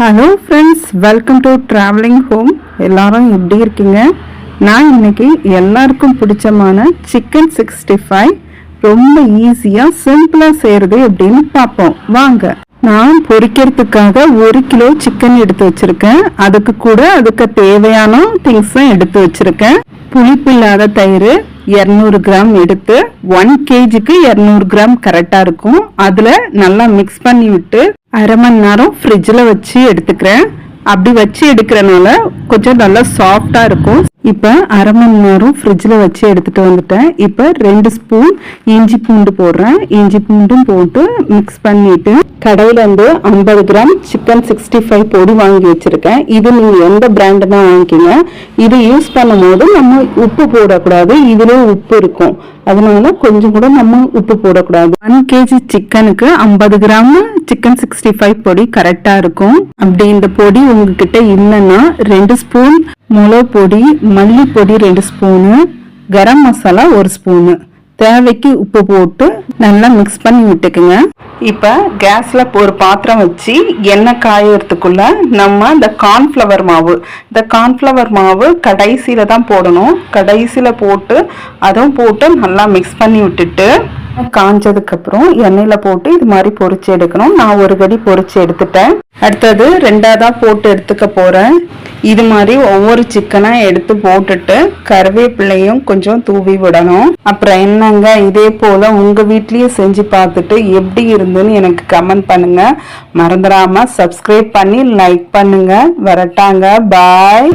Hello friends welcome to travelling home எல்லாரும் எப்படி இருக்கீங்க? நான் இன்னைக்கு எல்லாருக்கும் பிடிச்சமான சிக்கன் சிக்ஸ்டி ஃபைவ் ரொம்ப ஈஸியாக சிம்பிளாக செய்கிறது எப்படின்னு பார்ப்போம். வாங்க. நான் பொரிக்கிறதுக்காக ஒரு கிலோ சிக்கன் எடுத்து வச்சிருக்கேன். அதுக்கு கூட அதுக்கு தேவையான திங்ஸும் எடுத்து வச்சிருக்கேன். புளிப்பு இல்லாத தயிர் இரநூறு கிராம் எடுத்து ஒன் கேஜிக்கு இரநூறு கிராம் கரெக்டாக இருக்கும். அதில் நல்லா மிக்ஸ் பண்ணி விட்டு அரை மணி நேரம் ஃப்ரிட்ஜில் வச்சு எடுத்துக்கிறேன். அப்படி வச்சு எடுக்கிறனால கொஞ்சம் நல்லா சாஃப்டாக இருக்கும். இப்போ அரை மணி நேரம் ஃப்ரிட்ஜில் வச்சு எடுத்துட்டு வந்துட்டேன். இப்போ ரெண்டு ஸ்பூன் இஞ்சி பூண்டு போடுறேன். இஞ்சி பூண்டும் போட்டு மிக்ஸ் பண்ணிவிட்டு கடையிலேருந்து ஐம்பது கிராம் சிக்கன் சிக்ஸ்டி ஃபைவ் பொடி வாங்கி வச்சுருக்கேன். இது நீங்கள் எந்த பிராண்டுனா வாங்கிக்கிங்க. இது யூஸ் பண்ணும்போது நம்ம உப்பு போடக்கூடாது. இதுலேயும் உப்பு இருக்கும். அதனால கொஞ்சம் கூட நம்ம உப்பு போடக்கூடாது. ஒன் கேஜி சிக்கனுக்கு ஐம்பது கிராம் சிக்கன் சிக்ஸ்டி ஃபைவ் பொடி கரெக்டாக இருக்கும். அப்படி இந்த பொடி உங்ககிட்ட இல்லைன்னா ரெண்டு ஸ்பூன் மிளகு பொடி மல்லிப்பொடி ரெண்டு ஸ்பூனு கரம் மசாலா ஒரு ஸ்பூனு. தேவைக்கு உப்பு போட்டு நல்லா மிக்ஸ் பண்ணி விட்டுக்குங்க. இப்போ கேஸில் ஒரு பாத்திரம் வச்சு எண்ணெய் காயறதுக்குள்ள நம்ம இந்த கார்ன்ஃப்ளவர் மாவு இந்த கார்ன்ஃப்ளவர் மாவு கடைசியில் தான் போடணும். கடைசியில் போட்டு அதுவும் போட்டு நல்லா மிக்ஸ் பண்ணி விட்டுட்டு காஞ்சதுக்கப்புறம் எண்ணெயில் போட்டு இது மாதிரி பொறிச்சு எடுக்கணும். நான் ஒரு கடி பொறிச்சு எடுத்துட்டேன். அடுத்தது ரெண்டாவதாக போட்டு எடுத்துக்க போகிறேன் இது மாதிரி ஒவ்வொரு சிக்கனாக எடுத்து போட்டுட்டு கருவேப்பிள்ளையும் கொஞ்சம் தூவி விடணும். அப்புறம் என்னங்க? இதே போல் உங்கள் வீட்லேயும் செஞ்சு பார்த்துட்டு எப்படி இருந்துன்னு எனக்கு கமெண்ட் பண்ணுங்க. மறந்துடாம சப்ஸ்கிரைப் பண்ணி லைக் பண்ணுங்க. வரட்டாங்க. பாய்